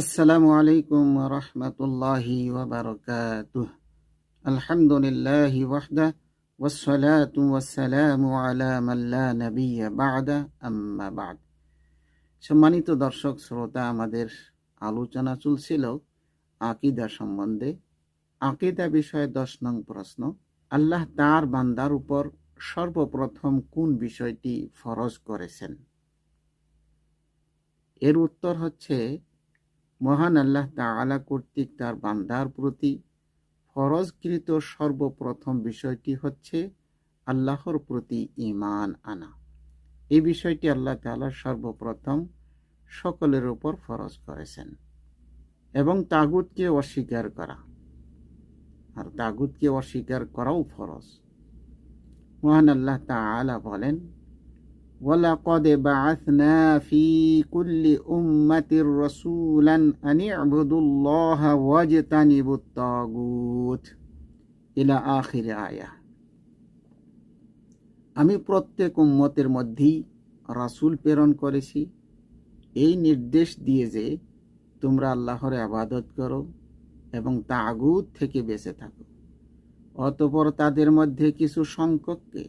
আসসালামু আলাইকুম রহমতুল্লাহি ওবরকাতুহ আলহামদুলিল্লাহি ওয়াহদা ওয়াসসালাতু ওয়াসসালামু আলা মান লা নাবিয়্যা সম্মানিত দর্শক, শ্রোতা, আমাদের আলোচনা চলছিল আকিদা সম্বন্ধে। আকিদা বিষয়ে দশ নং প্রশ্ন, আল্লাহ তার বান্দার উপর সর্বপ্রথম কোন বিষয়টি ফরজ করেছেন? এর উত্তর হচ্ছে মহান আল্লাহ তাআলা কর্তৃক তার বান্দার প্রতি ফরজকৃত সর্বপ্রথম বিষয়টি হচ্ছে আল্লাহর প্রতি ঈমান আনা। এই বিষয়টি আল্লাহ তাআলা সর্বপ্রথম সকলের উপর ফরজ করেছেন এবং তাগুতকে অস্বীকার করা। আর তাগুতকে অস্বীকার করাও ফরজ। মহান আল্লাহ তাআলা বলেন ولقد بعثنا في كل أمة رسولا أن اعبدوا الله واجتنبوا الطاغوت إلى آخر آية আমি প্রত্যেক উম্মতের মধ্যেই রাসূল প্রেরণ করেছি এই নির্দেশ দিয়ে যে তোমরা আল্লাহর আবাদত করো এবং তাগুত থেকে বেঁচে থাকো অতপর তাদের মধ্যে কিছু সংখ্যককে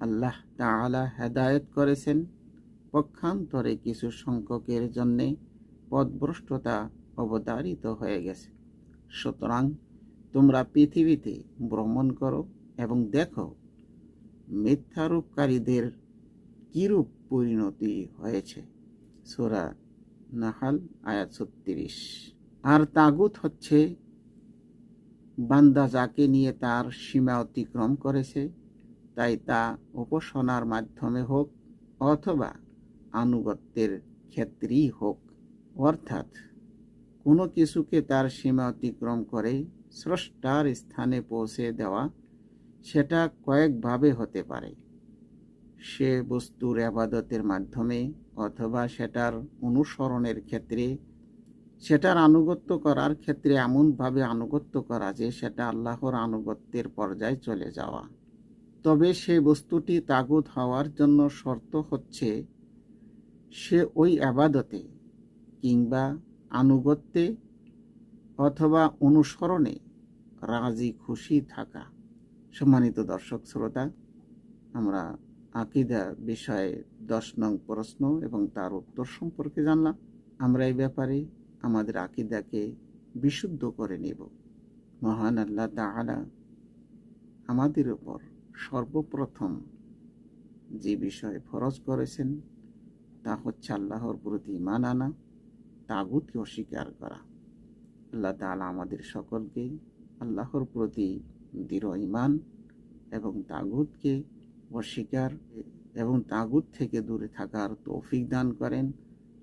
আল্লাহ তাআলা হেদায়েত করেছেন। পক্ষান্তরে কিছু সংখ্যকের জন্যে পদভ্রষ্টতা অবতারিত হয়ে গেছে। সুতরাং তোমরা পৃথিবীতে ভ্রমণ করো এবং দেখো, মিথ্যারূপকারীদের কিরূপ পরিণতি হয়েছে। সোরা নাহাল, আয়াত ছত্রিশ। আর তাগুত হচ্ছে, বান্দা যাকে নিয়ে তার সীমা অতিক্রম করেছে তাই তা উপাসনার মাধ্যমে হোক অথবা আনুগত্যের ক্ষেত্রেই হোক। অর্থাৎ কোনো কিছুকে তার সীমা অতিক্রম করে স্রষ্টার স্থানে পৌঁছে দেওয়া সেটা কয়েকভাবে হতে পারে। সে বস্তুর আবাদতের মাধ্যমে অথবা সেটার অনুসরণের ক্ষেত্রে, সেটার আনুগত্য করার ক্ষেত্রে এমনভাবে আনুগত্য করা যে সেটা আল্লাহর আনুগত্যের পর্যায়ে চলে যাওয়া। তবে সে বস্তুটি তাগুত হওয়ার জন্য শর্ত হচ্ছে, সে ওই আবাদতে কিংবা আনুগত্যে অথবা অনুসরণে রাজি খুশি থাকা। সম্মানিত দর্শক শ্রোতা, আমরা আকিদা বিষয়ে দশ নং প্রশ্ন এবং তার উত্তর সম্পর্কে জানলাম। আমরা এই ব্যাপারে আমাদের আকিদাকে বিশুদ্ধ করে নেব। মহান আল্লাহ তাহারা আমাদের উপর সর্বপ্রথম যে বিষয়ে ফরজ করেছেন, তা হচ্ছে আল্লাহর প্রতি ইমান আনা, তাগুতকে অস্বীকার করা। আল্লাহ তাআলা আমাদের সকলকে আল্লাহর প্রতি দৃঢ় ইমান এবং তাগুতকে অস্বীকার এবং তাগুত থেকে দূরে থাকার তৌফিক দান করেন।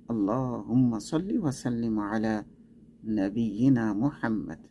আল্লাহ হুম্মা সাল্লি ওয়াসাল্লিম আলা নবীনা মুহাম্মদ।